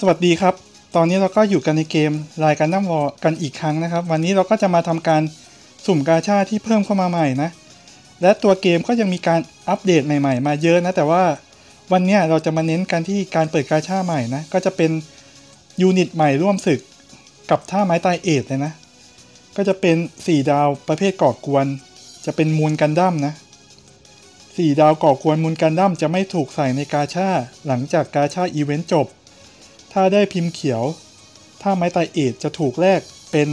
สวัสดีครับ ตอนนี้เราก็อยู่กันในเกมรายการน้ำวอกันอีกครั้งนะครับ วันนี้เราก็จะมาทำการสุ่มกาชาที่เพิ่มเข้ามาใหม่นะ และตัวเกมก็ยังมีการอัปเดตใหม่ ๆ มาเยอะนะ แต่ว่าวันนี้เราจะมาเน้นกันที่การเปิดกาชาใหม่นะ ก็จะเป็นยูนิตใหม่ร่วมศึกกับท่าไม้ตายเอทเลยนะ ก็จะเป็น 4 ดาวประเภทก่อกวน จะเป็นมูลกันดั้มนะ4ดาวก่อกวนมูลกันดั้มจะไม่ถูกใส่ในกาชาหลังจากกาชาอีเวนต์จบ ถ้าได้พิมพ์เขียว ถ้าไม้ตายเอทจะถูกแลกเป็น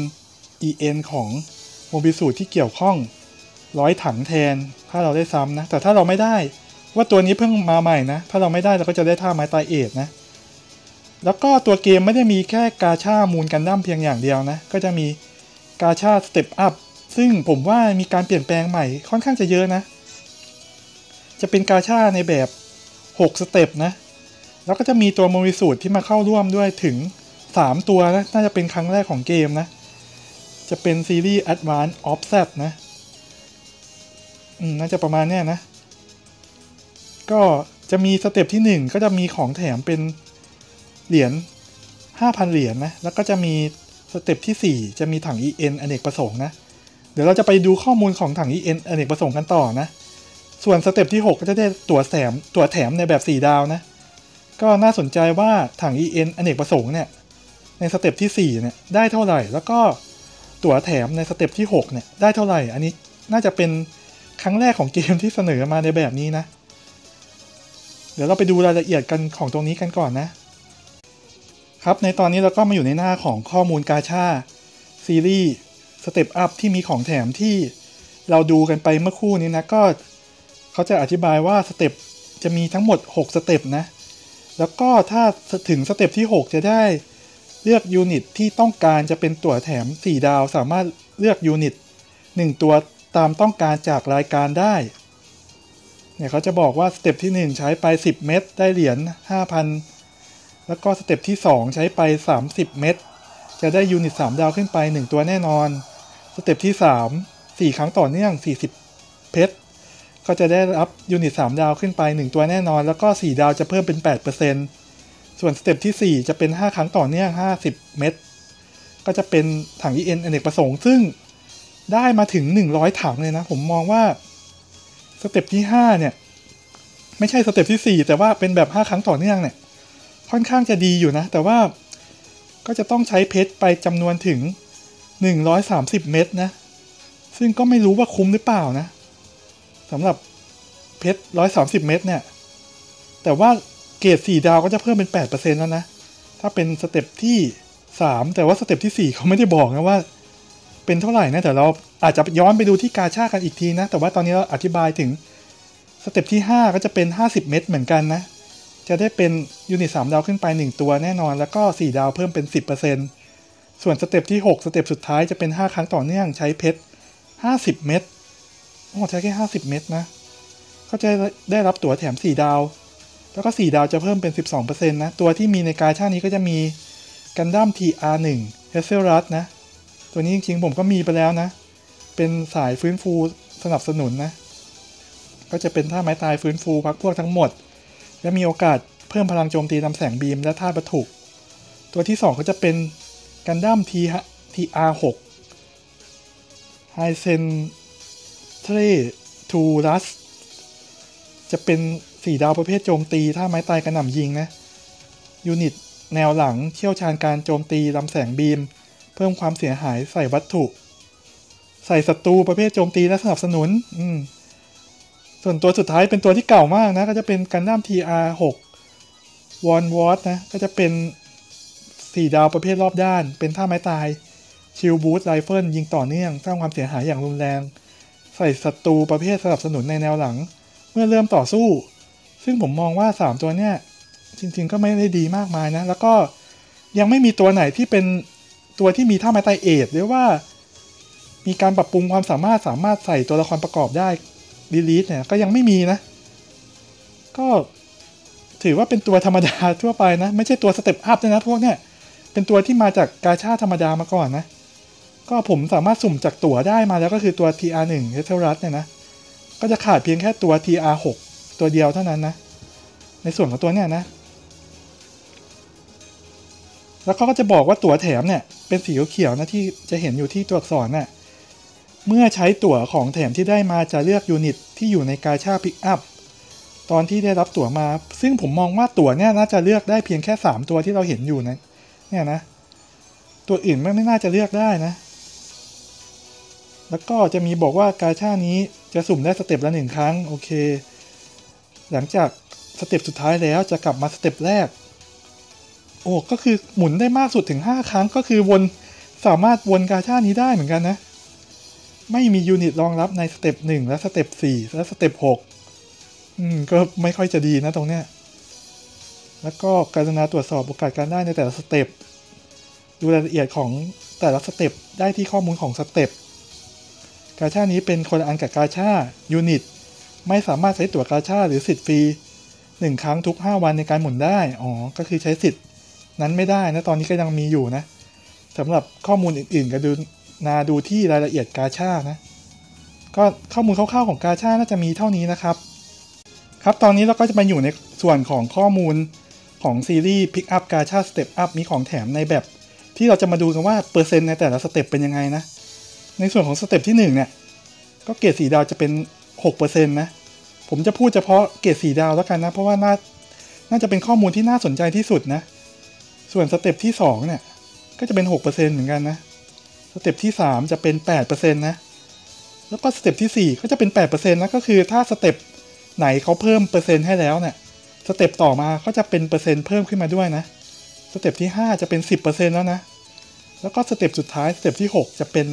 EN ของโมบิสูตรที่เกี่ยวข้องร้อยถังแทน ถ้าเราได้ซ้ำนะ แต่ถ้าเราไม่ได้ว่าตัวนี้เพิ่งมาใหม่นะ ถ้าเราไม่ได้เราก็จะได้ท่าไม้ตายเอทนะ แล้วก็ตัวเกมไม่ได้มีแค่กาชามูลกันดั้มเพียงอย่างเดียวนะ ก็จะมีกาชาสเต็ปอัพซึ่งผมว่ามีการเปลี่ยนแปลงใหม่ค่อนข้างจะเยอะนะ จะเป็นกาชาในแบบ 6 สเต็ปนะ แล้วก็จะมีตัวโมริสูตรที่มาเข้าร่วมด้วยถึง 3 ตัวนะน่าจะเป็นครั้งแรกของเกมนะ จะเป็นซีรีส์ Advanced Offset นะอืมน่าจะประมาณเนี้ยนะ ก็จะมีสเต็ปที่ 1 ก็จะมีของแถมเป็นเหรียญ5,000 เหรียญนะ แล้วก็จะมีสเต็ปที่ 4 จะมีถัง EN อเนกประสงค์นะ เดี๋ยวเราจะไปดูข้อมูลของถัง EN อเนกประสงค์กันต่อนะ ส่วนสเต็ปที่ 6 ก็จะได้ตั๋วแถมตั๋วแถมในแบบ 4 ดาวนะ ก็น่าสนใจว่าถัง EN อเนกประสงค์เนี่ย ในสเต็ปที่ 4 เนี่ย ได้เท่าไหร่ แล้วก็ตั๋วแถมในสเต็ปที่ 6 เนี่ย ได้เท่าไหร่ อันนี้น่าจะเป็นครั้งแรกของเกมที่เสนอมาในแบบนี้นะ เดี๋ยวเราไปดูรายละเอียดกันของตรงนี้กันก่อนนะ ครับในตอนนี้เราก็มาอยู่ในหน้าของข้อมูลกาชาซีรีส์สเต็ปอัพที่มีของแถมที่เราดูกันไปเมื่อคู่นี้นะก็ เขาจะอธิบายว่าสเต็ปจะมีทั้งหมด 6 สเต็ปนะ แล้วก็ถ้าถึงสเต็ปที่ 6 จะได้เลือกยูนิตที่ต้องการจะเป็นตั๋วแถม 4 ดาวสามารถเลือกยูนิต 1 ตัวตามต้องการจากรายการได้ เนี่ยเขาจะบอกว่าสเต็ปที่ 1 ใช้ไป 10 เม็ดได้เหรียญ5,000 แล้วก็สเต็ปที่ 2 ใช้ไป 30 เม็ดจะได้ยูนิต 3 ดาวขึ้นไป 1 ตัวแน่นอน สเต็ปที่ 3 4 ครั้งต่อเนื่อง 40 เพชร ก็จะได้รับยูนิต3ดาวขึ้นไป 1 ตัวแน่นอน แล้วก็ 4 ดาวจะเพิ่มเป็น 8%ส่วนสเต็ปที่ 4 จะเป็น 5 ครั้งต่อเนื่อง 50 เม็ดก็จะเป็นถัง EN อเนกประสงค์ ซึ่งได้มาถึง 100 ถังเลยนะ ผมมองว่าสเต็ปที่ 5 เนี่ย ไม่ใช่สเต็ปที่ 4 แต่ว่าเป็นแบบ 5 ครั้งต่อเนื่องเนี่ย ค่อนข้างจะดีอยู่นะ แต่ว่าก็จะต้องใช้เพชรไปจำนวนถึง 130 เม็ดนะ ซึ่งก็ไม่รู้ว่าคุ้มหรือเปล่านะ สำหรับเพชร130เม็ดเนี่ย แต่ว่าเกรด4ดาวก็จะเพิ่มเป็น8%แล้วนะ ถ้าเป็นสเต็ปที่3แต่ว่าสเต็ปที่4เขาไม่ได้บอกนะว่า เป็นเท่าไหร่นะ แต่เราอาจจะย้อนไปดูที่กาชากันอีกทีนะ แต่ว่าตอนนี้เราอธิบายถึงสเต็ปที่5ก็จะเป็น50เม็ดเหมือนกันนะ จะได้เป็นยูนิต3ดาวขึ้นไป1ตัวแน่นอน แล้วก็4ดาวเพิ่มเป็น10%ส่วนสเต็ปที่6สเต็ปสุดท้ายจะเป็น5ครั้งต่อเนื่องใช้เพชร50เม็ด โอ้ใช้แค่50เม็ดนะ ก็จะได้รับตั๋วแถม4ดาว แล้วก็4ดาวจะเพิ่มเป็น12%นะ ตัวที่มีในกาชานี้ก็จะมีกันดั้ม TR1 h e s s e r u s นะ ตัวนี้จริงๆผมก็มีไปแล้วนะ เป็นสายฟื้นฟูสนับสนุนนะ ก็จะเป็นท่าไม้ตายฟื้นฟูพักพวกทั้งหมด และมีโอกาสเพิ่มพลังโจมตีลำแสงบีมและธาตุวัตถุตัวที่ 2 ก็จะเป็นกันดั้ม T TR6 h y s e n t r e t o r u s จะเป็น4ดาวประเภทโจมตีท่าไม้ตายกระหน่ำยิงนะ ยูนิต แนวหลังเชี่ยวชาญการโจมตีลำแสงบีม เพิ่มความเสียหายใส่วัตถุ ใส่ศัตรูประเภทโจมตีและสนับสนุน อืม ส่วนตัวสุดท้ายเป็นตัวที่เก่ามากนะ ก็จะเป็นกันดั้ม TR6 วอนวอตนะ ก็จะเป็น4ดาวประเภทรอบด้าน เป็นท่าไม้ตาย ชิลบูทไรเฟิลยิงต่อเนื่อง สร้างความเสียหายอย่างรุนแรง ใส่ศัตรูประเภทสนับสนุนในแนวหลัง เมื่อเริ่มต่อสู้ ซึ่งผมมองว่า 3 ตัวเนี้ยจริง ๆ ก็ไม่ได้ดีมากมายนะ แล้วก็ยังไม่มีตัวไหนที่เป็นตัวที่มีท่าไม้ตายเอทหรือว่า มีการปรับปรุงความสามารถสามารถใส่ตัวละครประกอบได้ดีลีทเนี่ยก็ยังไม่มีนะ ก็ถือว่าเป็นตัวธรรมดาทั่วไปนะ ไม่ใช่ตัวสเต็ปอัพนะพวกเนี้ยเป็นตัวที่มาจากกาชาธรรมดามาก่อนนะ ก็ผมสามารถสุ่มจากตั๋วได้มาแล้วก็คือตัว TR1 เฮเทลรัสเนี่ยนะ ก็จะขาดเพียงแค่ตัว TR6 ตัวเดียวเท่านั้นนะ ในส่วนของตัวเนี้ยนะ แล้วเขาก็จะบอกว่าตั๋วแถมเนี่ย เป็นสีเขียวนะที่จะเห็นอยู่ที่ตัวอักษรน่ะ เมื่อใช้ตั๋วของแถมที่ได้มาจะเลือกยูนิตที่อยู่ในกาชาพิกอัพตอนที่ได้รับตั๋วมา ซึ่งผมมองว่าตั๋วเนี่ยน่าจะเลือกได้เพียงแค่ 3 ตัวที่เราเห็นอยู่นะเนี่ยนะ ตัวอื่นไม่ไม่น่าจะเลือกได้นะ แล้วก็จะมีบอกว่ากาชานี้จะสุ่มได้สเต็ปละหนึ่งครั้งโอเค หลังจากสเต็ปสุดท้ายแล้วจะกลับมาสเต็ปแรก โอ้ก็คือหมุนได้มากสุดถึง 5 ครั้งก็คือวนสามารถวนกาชานี้ได้เหมือนกันนะ ไม่มียูนิตรองรับในสเต็ป1และสเต็ป4และสเต็ป6อืมก็ไม่ค่อยจะดีนะตรงเนี้ยแล้วก็การณาตรวจสอบโอกาสการได้ในแต่ละสเต็ปดูรายละเอียดของแต่ละสเต็ปได้ที่ข้อมูลของสเต็ป กาชานี้เป็นคนอันกับกาชายูนิต ไม่สามารถใช้ตั๋วกาชาหรือสิทธิ์ฟรีหนึ่งครั้งทุก 5 วันในการหมุนได้ อ๋อ ก็คือใช้สิทธิ์นั้นไม่ได้นะ ตอนนี้ก็ยังมีอยู่นะสำหรับข้อมูลอื่นๆ ก็ดูนาดูที่รายละเอียดกาชานะ ก็ข้อมูลคร่าวๆของกาชาน่าจะมีเท่านี้นะครับ ครับตอนนี้เราก็จะมาอยู่ในส่วนของข้อมูลของซีรีส์ Pick Up กาชา Step Up มีของแถมในแบบ ที่เราจะมาดูกันว่าเปอร์เซ็นต์ในแต่ละสเต็ปเป็นยังไงนะ ในส่วนของสเต็ปที่1เนี่ยก็เกรดสีดาวจะเป็น 6%นะ ผมจะพูดเฉพาะเกรดสีดาวแล้วกันนะ เพราะว่าน่าน่าจะเป็นข้อมูลที่น่าสนใจที่สุดนะ ส่วนสเต็ปที่2เนี่ยก็จะเป็น 6%เหมือนกันนะ สเต็ปที่ 3 จะเป็น 8%นะ แล้วก็สเต็ปที่ 4 ก็จะเป็น 8%นะ ก็คือถ้าสเต็ปไหนเขาเพิ่มเปอร์เซ็นต์ให้แล้วเนี่ยสเต็ปต่อมาก็จะเป็นเปอร์เซ็นต์เพิ่มขึ้นมาด้วยนะ สเต็ปที่ 5 จะเป็น 10%แล้วนะ แล้วก็สเต็ปสุดท้ายสเต็ปที่ 6 จะเป็น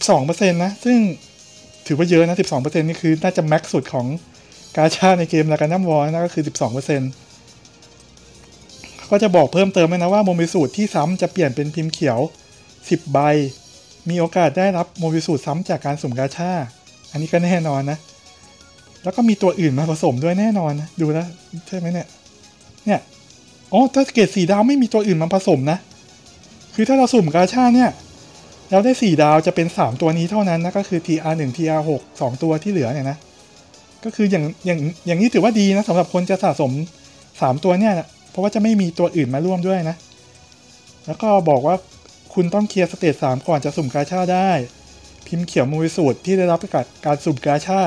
12%นะ ซึ่งถือว่าเยอะนะ 12%นี่คือน่าจะแม็กซ์สุดของกาชาในเกมลาการนัมวอลนะก็คือ 12%ก็จะบอกเพิ่มเติมไหมนะว่าโมบิสูตรที่ซ้ำจะเปลี่ยนเป็นพิมพ์เขียว 10 ใบ มีโอกาสได้รับโมบิสูตรซ้ำจากการสุ่มกาชา อันนี้ก็แน่นอนนะ แล้วก็มีตัวอื่นมาผสมด้วยแน่นอนนะ ดูแล้วใช่ไหมเนี่ย เนี่ยอ๋อถ้าเกรดสีดาวไม่มีตัวอื่นมาผสมนะ คือถ้าเราสุ่มกาชาเนี่ย แล้วได้ 4 ดาวจะเป็น 3 ตัวนี้เท่านั้นนะก็คือ TR1 TR6 2 ตัวที่เหลือเนี่ยนะ ก็คืออย่างอย่างอย่างนี้ถือว่าดีนะสำหรับคนจะสะสม 3 ตัวเนี่ยนะเพราะว่าจะไม่มีตัวอื่นมาร่วมด้วยนะ แล้วก็บอกว่าคุณต้องเคลียร์สเตจ3ก่อนจะสุ่มกาชาได้ พิมพ์เขียวมูวิสูตรที่ได้รับประกาศการสุ่มกาชา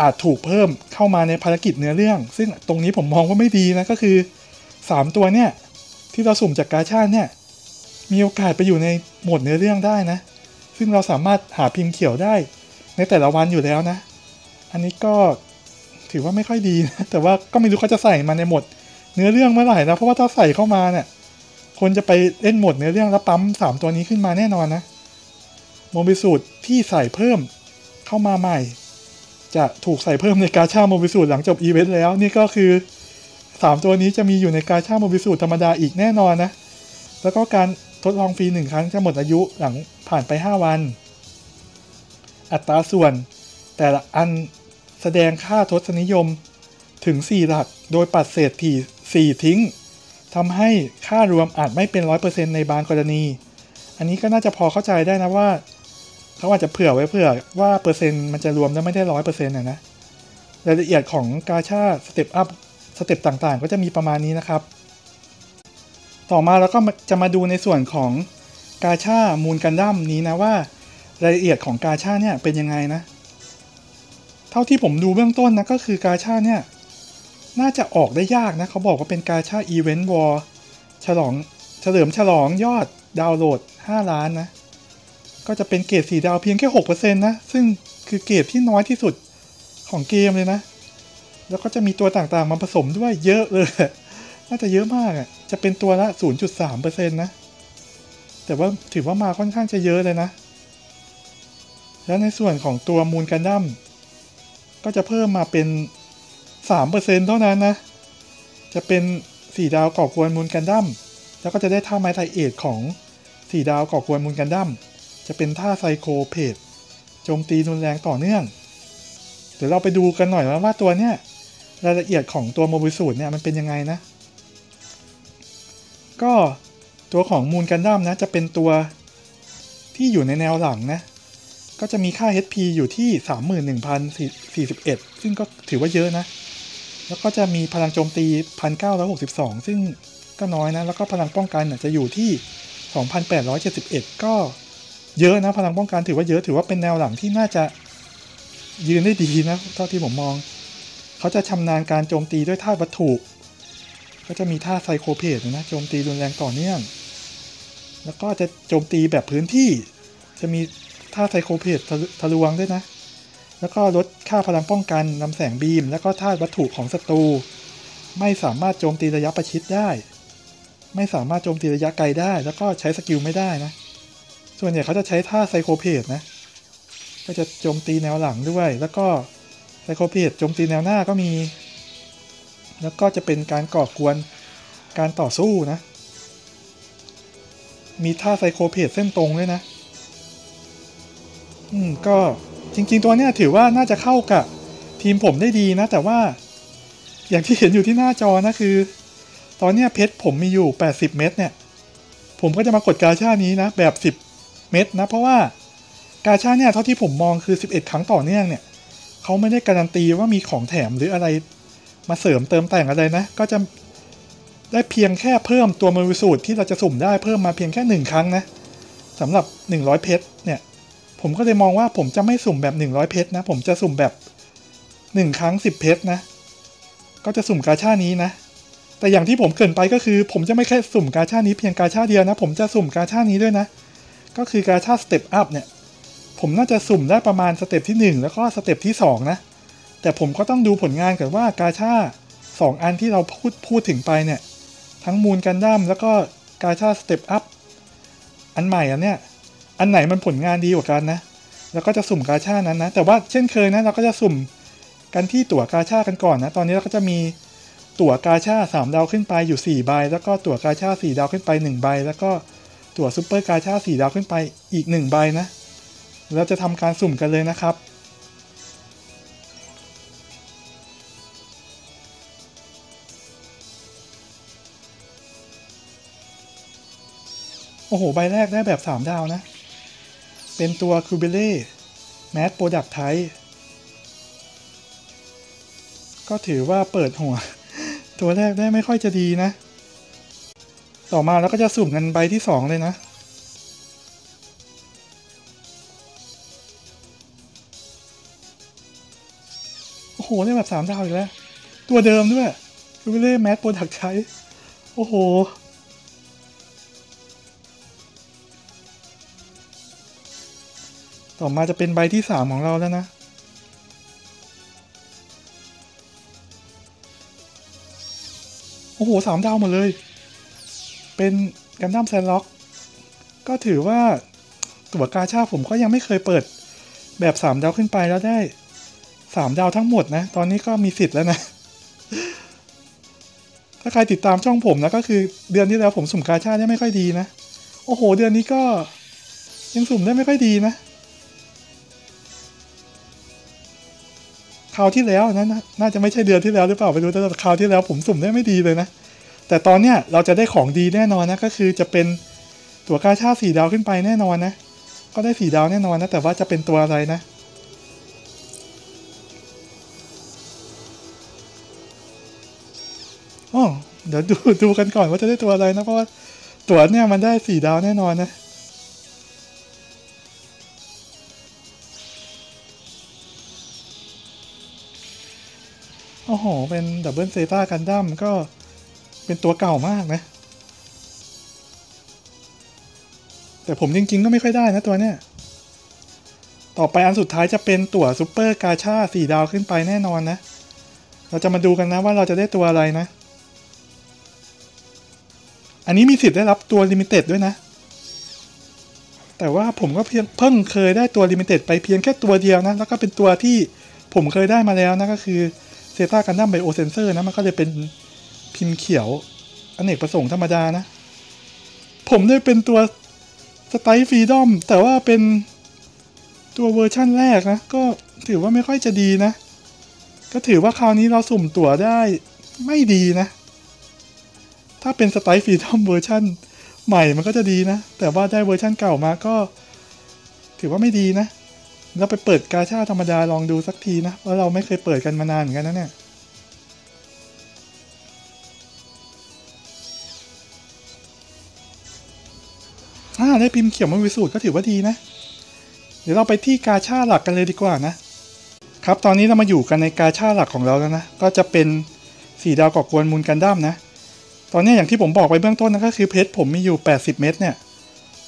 อาจถูกเพิ่มเข้ามาในภารกิจเนื้อเรื่อง ซึ่งตรงนี้ผมมองว่าไม่ดีนะก็คือ 3 ตัวเนี่ยที่เราสุ่มจากกาชาเนี่ย มีโอกาสไปอยู่ในหมดเนื้อเรื่องได้นะ ซึ่งเราสามารถหาพิมพ์เขียวได้ในแต่ละวันอยู่แล้วนะ อันนี้ก็ถือว่าไม่ค่อยดีนะ แต่ว่าก็ไม่รู้เขาจะใส่มาในหมดเนื้อเรื่องเมื่อไหร่นะ เพราะว่าถ้าใส่เข้ามาเนี่ย คนจะไปเล่นหมดเนื้อเรื่องแล้วปั๊มสามตัวนี้ขึ้นมาแน่นอนนะโมบิสูตรที่ใส่เพิ่มเข้ามาใหม่ จะถูกใส่เพิ่มในกาชาโมบิสูตรหลังจบอีเวนต์แล้ว นี่ก็คือสามตัวนี้จะมีอยู่ในกาชาโมบิสูตรธรรมดาอีกแน่นอนนะ แล้วก็การ ทดลองฟรีหนึ่งครั้งจะหมดอายุหลังผ่านไป 5 วัน อัตราส่วน แต่ละอันแสดงค่าทศนิยมถึง 4 หลัก โดยปัดเศษที่4ทิ้งทำให้ค่ารวมอาจไม่เป็น 100%ในบางกรณี อันนี้ก็น่าจะพอเข้าใจได้นะว่าเขาอาจจะเผื่อไว้เผื่อว่าเปอร์เซ็นต์มันจะรวมแล้วไม่ได้ร้อยเปอร์เซ็นต์นะนะรายละเอียดของกาชาสเต็ปอัพสเต็ปต่างๆ ก็จะมีประมาณนี้นะครับ ต่อมาเราก็จะมาดูในส่วนของกาชามูลกันดั้มนี้นะว่ารายละเอียดของกาชาเนี่ยเป็นยังไงนะ เท่าที่ผมดูเบื้องต้นนะก็คือกาชาเนี่ยน่าจะออกได้ยากนะเขาบอกว่าเป็นกาชาอีเวนต์วอร์ฉลองเฉลิมฉลองยอดดาวน์โหลด 5 ล้านนะ ก็จะเป็นเกรดสีดาวเพียงแค่6%นะ ซึ่งคือเกรดที่น้อยที่สุดของเกมเลยนะ แล้วก็จะมีตัวต่างๆมาผสมด้วยเยอะเลย น่าจะเยอะมากอะ จะเป็นตัวละ 0.3%นะ แต่ว่าถือว่ามาค่อนข้างจะเยอะเลยนะ แล้วในส่วนของตัวมูลกันดั้มก็จะเพิ่มมาเป็น 3%เท่านั้นนะ จะเป็น 4 ดาวก่อกวนมูลกันดั้มแล้วก็จะได้ท่าไม้ไทเอทของ 4 ดาวก่อกวนมูลกันดั้มจะเป็นท่าไซโคเพดโจมตีรุนแรงต่อเนื่อง เดี๋ยวเราไปดูกันหน่อยว่าตัวเนี้ยรายละเอียดของตัวโมบิสูตรเนี่ยมันเป็นยังไงนะ ก็ตัวของมูลกันดั้มนะจะเป็นตัวที่อยู่ในแนวหลังนะ ก็จะมีค่า HP อยู่ที่ 31,041 ซึ่งก็ถือว่าเยอะนะ แล้วก็จะมีพลังโจมตี 1,962 ซึ่งก็น้อยนะ แล้วก็พลังป้องกันนะจะอยู่ที่ 2,871 ก็เยอะนะ พลังป้องกันถือว่าเยอะถือว่าเป็นแนวหลังที่น่าจะยืนได้ดีนะเท่าที่ผมมอง เขาจะชำนาญการโจมตีด้วยท่าวัตถุ ก็จะมีท่าไซโคเพดนะโจมตีรุนแรงต่อเนื่องแล้วก็จะโจมตีแบบพื้นที่ จะมีท่าไซโคเพดทะลวงด้วยนะ แล้วก็ลดค่าพลังป้องกันนำแสงบีม แล้วก็ท่าวัตถุของศัตรู ไม่สามารถโจมตีระยะประชิดได้ ไม่สามารถโจมตีระยะไกลได้ แล้วก็ใช้สกิลไม่ได้นะ ส่วนใหญ่เขาจะใช้ท่าไซโคเพดนะ ก็จะโจมตีแนวหลังด้วย แล้วก็ไซโคเพดโจมตีแนวหน้าก็มี แล้วก็จะเป็นการก่อกวนการต่อสู้นะ มีท่าไซโคเพดเส้นตรงด้วยนะ อืม ก็จริง ๆ ตัวเนี้ยถือว่าน่าจะเข้ากับทีมผมได้ดีนะ แต่ว่าอย่างที่เห็นอยู่ที่หน้าจอนะคือ ตอนเนี้ยเพชรผมมีอยู่ 80 เม็ดเนี่ย ผมก็จะมากดกาชานี้นะ แบบ 10 เม็ดนะ เพราะว่ากาชาเนี่ยเท่าที่ผมมองคือ 11 ครั้งต่อเนื่องเนี่ยเขาไม่ได้การันตีว่ามีของแถมหรืออะไร มาเสริมเติมแต่งอะไรนะ ก็จะได้เพียงแค่เพิ่มตัวมรูสูตรที่เราจะสุ่มได้เพิ่มมาเพียงแค่หนึ่งครั้งนะสำหรับ 100 เพชรเนี่ย ผมก็เลยมองว่าผมจะไม่สุ่มแบบ 100 เพชรนะ ผมจะสุ่มแบบ 1 ครั้ง 10 เพชรนะ ก็จะสุ่มกาชานี้นะ แต่อย่างที่ผมเกินไปก็คือ ผมจะไม่แค่สุ่มกาชานี้เพียงกาชาเดียวนะ ผมจะสุ่มกาชานี้ด้วยนะ ก็คือกาชาสเต็ปอัพเนี่ย ผมน่าจะสุ่มได้ประมาณสเต็ปที่ 1 แล้วก็สเต็ปที่ 2 นะ แต่ผมก็ต้องดูผลงานกันว่ากาชา2อันที่เราพูดพูดถึงไปเนี่ย ทั้งมูลกันดั้มแล้วก็กาชาสเต็ปอัพอันใหม่อันเนี้ยอันไหนมันผลงานดีกว่ากันนะ แล้วก็จะสุ่มกาชานั้นนะ แต่ว่าเช่นเคยนะเราก็จะสุ่มกันที่ตั๋วกาชากันก่อนนะ ตอนนี้เราก็จะมีตั๋วกาชา3ดาวขึ้นไปอยู่ 4 ใบ แล้วก็ตั๋วกาชา4ดาวขึ้นไป 1 ใบ แล้วก็ตั๋วซูเปอร์กาชา4ดาวขึ้นไปอีก 1 ใบนะเราจะทำการสุ่มกันเลยนะครับ โอ้โห ใบแรกได้แบบ 3 ดาวนะ เป็นตัวคูเบเล่แมสโปรดักไทก็ถือว่าเปิดหัว ตัวแรกได้ไม่ค่อยจะดีนะ ต่อมาแล้วก็จะสุ่มกันใบที่ 2 เลยนะ โอ้โห ได้แบบ 3 ดาวอีกแล้ว ตัวเดิมด้วยคูเบเล่แมสโปรดักไทโอ้โห ต่อมาจะเป็นใบที่สามของเราแล้วนะ โอ้โหสามดาวหมดเลย เป็นกันดั้มแซนล็อก ก็ถือว่าตัวกาชาผมก็ยังไม่เคยเปิด แบบสามดาวขึ้นไปแล้วได้สามดาวทั้งหมดนะ ตอนนี้ก็มีสิทธิ์แล้วนะ ถ้าใครติดตามช่องผมนะก็คือเดือนที่แล้วผมสุ่มกาชาได้ไม่ค่อยดีนะ โอ้โห เดือนนี้ก็ยังสุ่มได้ไม่ค่อยดีนะ คราวที่แล้วนะน่าจะไม่ใช่เดือนที่แล้วหรือเปล่าไปดูแต่คราวที่แล้วผมสุ่มได้ไม่ดีเลยนะ แต่ตอนเนี้ยเราจะได้ของดีแน่นอนนะก็คือจะเป็นตัวกาชาสี่ดาวขึ้นไปแน่นอนนะ ก็ได้สี่ดาวแน่นอนนะแต่ว่าจะเป็นตัวอะไรนะอ๋อเดี๋ยวดูดูกันก่อนว่าจะได้ตัวอะไรนะเพราะว่าตัวเนี่ยมันได้สี่ดาวแน่นอนนะ โอ้โห เป็นดับเบิลเซต้ากันดั้มก็เป็นตัวเก่ามากนะ แต่ผมจริง ๆ ก็ไม่ค่อยได้นะตัวเนี้ย ต่อไปอันสุดท้ายจะเป็นตั๋วซูเปอร์กาชาสี่ดาวขึ้นไปแน่นอนนะ เราจะมาดูกันนะว่าเราจะได้ตัวอะไรนะ อันนี้มีสิทธิ์ได้รับตัวลิมิเต็ดด้วยนะ แต่ว่าผมก็เพียงเพิ่งเคยได้ตัวลิมิเต็ดไปเพียงแค่ตัวเดียวนะ แล้วก็เป็นตัวที่ผมเคยได้มาแล้วนะก็คือ เซตากันดั้มไบโอเซนเซอร์นะมันก็เลยเป็นพิมพ์เขียวอนเนกประสงค์ธรรมดานะ ผมได้เป็นตัวสไตล์ฟรีดอมแต่ว่าเป็นตัวเวอร์ชั่นแรกนะ ก็ถือว่าไม่ค่อยจะดีนะ ก็ถือว่าคราวนี้เราสุ่มตั๋วได้ไม่ดีนะ ถ้าเป็นสไตล์ฟรีดอมเวอร์ชั่นใหม่มันก็จะดีนะ แต่ว่าได้เวอร์ชั่นเก่ามาก็ ถือว่าไม่ดีนะ เราไปเปิดกาชาธรรมดาลองดูสักทีนะ เพราะเราไม่เคยเปิดกันมานานเหมือนกันนะเนี่ย อ่าได้พิมพ์เขียวมาวิสูตรก็ถือว่าดีนะ เดี๋ยวเราไปที่กาชาหลักกันเลยดีกว่านะ ครับตอนนี้เรามาอยู่กันในกาชาหลักของเราแล้วนะ ก็จะเป็นสีดาวก่อกวนมูลกันด้ามนะ ตอนนี้อย่างที่ผมบอกไปเบื้องต้นนะก็คือเพชรผมมีอยู่ 80 เม็ดเนี่ย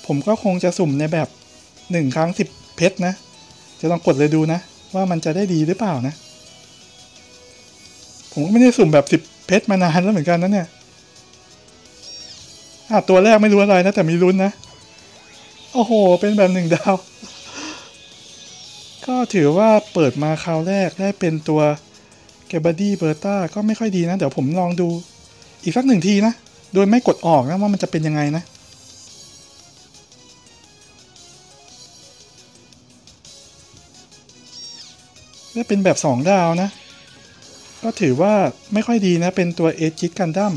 ผมก็คงจะสุ่มในแบบ 1 ครั้ง 10 เพชรนะ จะลองกดเลยดูนะ ว่ามันจะได้ดีหรือเปล่านะ ผมก็ไม่ได้สุ่มแบบ10เพชรมานานแล้วเหมือนกันนะเนี่ยอะตัวแรกไม่รู้อะไรนะ แต่มีลุ้นนะ โอ้โห เป็นแบบหนึ่งดาว ก็ถือว่าเปิดมาคราวแรกได้เป็นตัวแกบดี้เบอร์ต้าก็ไม่ค่อยดีนะ เดี๋ยวผมลองดูอีกสักหนึ่งทีนะ โดยไม่กดออกนะว่ามันจะเป็นยังไงนะ ได้เป็นแบบ 2 ดาวนะ ก็ถือว่าไม่ค่อยดีนะ เป็นตัวเอจิตกันดั้ม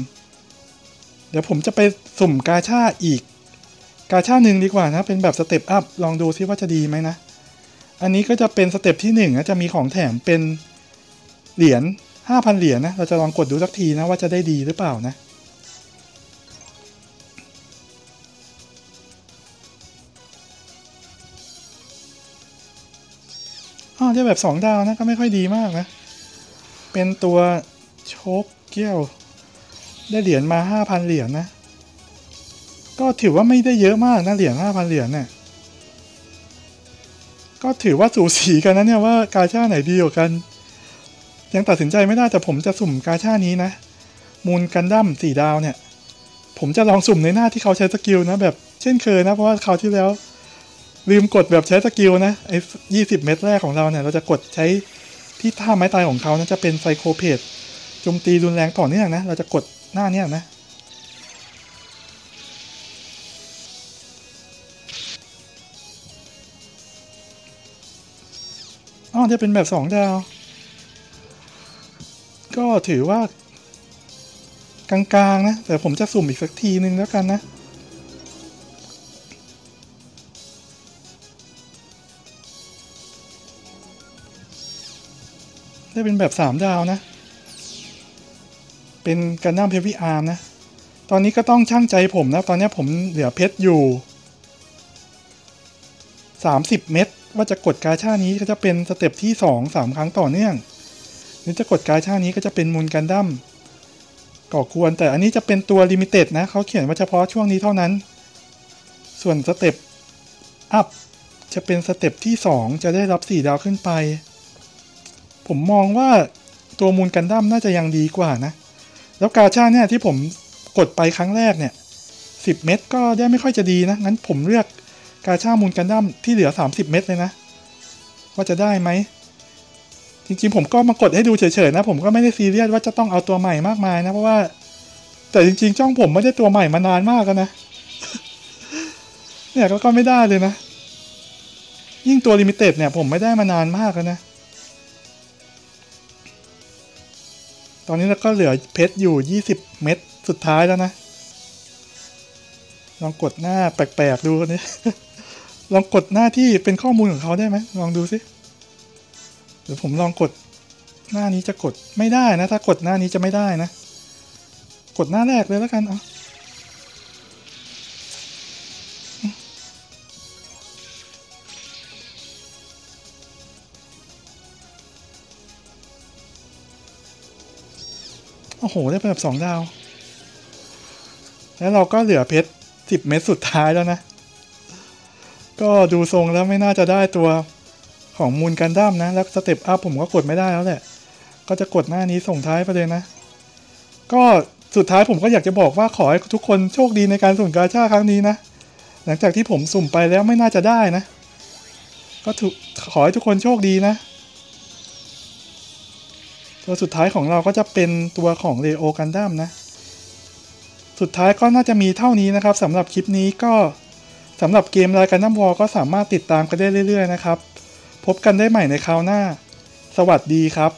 เดี๋ยวผมจะไปสุ่มกาชาอีก กาชาหนึ่งดีกว่านะ เป็นแบบสเต็ปอัพ ลองดูซิว่าจะดีไหมนะ อันนี้ก็จะเป็นสเต็ปที่1นะจะมีของแถมเป็นเหรียญ5,000 เหรียญนะ เราจะลองกดดูสักทีนะว่าจะได้ดีหรือเปล่านะ อ๋อได้แบบ2ดาวนะก็ไม่ค่อยดีมากนะ เป็นตัวโชคเกี้ยว ได้เหรียญมา5,000เหรียญนะ ก็ถือว่าไม่ได้เยอะมากนะเหรียญ5,000เหรียญเนี่ย ก็ถือว่าสูสีกันนะเนี่ยว่ากาชาไหนดีกว่ากัน ยังตัดสินใจไม่ได้แต่ผมจะสุ่มกาชานี้นะ มูลกันดั้มสี่ดาวเนี่ย ผมจะลองสุ่มในหน้าที่เขาใช้สกิลนะแบบเช่นเคยนะเพราะว่าคราวที่แล้ว ลืมกดแบบใช้สกิลนะไอ้ยี่สิบเม็ดแรกของเราเนี่ย เราจะกดใช้ที่ท่าไม้ตายของเขานะจะเป็นไซโคเพดโจมตีรุนแรงต่อเนื่องนะ เราจะกดหน้าเนี่ยนะอ๋อจะเป็นแบบสองดาว ก็ถือว่ากลางๆนะ แต่ผมจะสุ่มอีกสักทีนึงแล้วกันนะ ได้เป็นแบบสามดาวนะ เป็นกันดั้มเพชรวิอาร์มนะ ตอนนี้ก็ต้องช่างใจผมนะ ตอนนี้ผมเหลือเพชรอยู่ 30 เม็ดว่าจะกดกาชานี้ก็จะเป็นสเต็ปที่ 2 3 ครั้งต่อเนื่อง หรือจะกดกาชานี้ก็จะเป็นมูลกันดั้มก่อกวนแต่อันนี้จะเป็นตัวลิมิเต็ดนะเขาเขียนว่าเฉพาะช่วงนี้เท่านั้น ส่วนสเต็ปอัพจะเป็นสเต็ปที่ 2 จะได้รับ 4 ดาวขึ้นไป ผมมองว่าตัวมูลกันดั้มน่าจะยังดีกว่านะ แล้วกาชาเนี่ยที่ผมกดไปครั้งแรกเนี่ย10เม็ดก็ได้ไม่ค่อยจะดีนะ งั้นผมเลือกกาชามูลกันดั้มที่เหลือ 30 เม็ดเลยนะ ว่าจะได้ไหม จริงๆ ผมก็มากดให้ดูเฉยๆนะ ผมก็ไม่ได้ซีเรียสว่าจะต้องเอาตัวใหม่มากมายนะ เพราะว่า แต่จริงๆจ้องผมไม่ได้ตัวใหม่มานานมากแล้วนะ เนี่ยก็ไม่ได้เลยนะ ยิ่งตัวลิมิเต็ดเนี่ย ผมไม่ได้มานานมากแล้วนะ ตอนนี้เราก็เหลือเพชรอยู่ 20 เม็ดสุดท้ายแล้วนะ ลองกดหน้าแปลกๆดูนี่ลองกดหน้าที่เป็นข้อมูลของเขาได้ไหมลองดูสิเดี๋ยวผมลองกดหน้านี้จะกดไม่ได้นะ ถ้ากดหน้านี้จะไม่ได้นะ กดหน้าแรกเลยแล้วกันเอา โอ้โห ได้แบบสองดาว แล้วเราก็เหลือเพชรสิบเม็ดสุดท้ายแล้วนะ ก็ดูทรงแล้วไม่น่าจะได้ตัวของมูลกันดั้มนะ แล้วสเต็ปอัพผมก็กดไม่ได้แล้วแหละ ก็จะกดหน้านี้ส่งท้ายไปเลยนะ ก็สุดท้ายผมก็อยากจะบอกว่าขอให้ทุกคนโชคดีในการสุ่มกาชาครั้งนี้นะ หลังจากที่ผมสุ่มไปแล้วไม่น่าจะได้นะ ก็ขอให้ทุกคนโชคดีนะ ตัวสุดท้ายของเราก็จะเป็นตัวของเลโอกันดั้มนะ สุดท้ายก็น่าจะมีเท่านี้นะครับสำหรับคลิปนี้ก็สำหรับเกมรายการน้ำวอลก็สามารถติดตามกันได้เรื่อย ๆ นะครับ พบกันได้ใหม่ในคราวหน้า สวัสดีครับ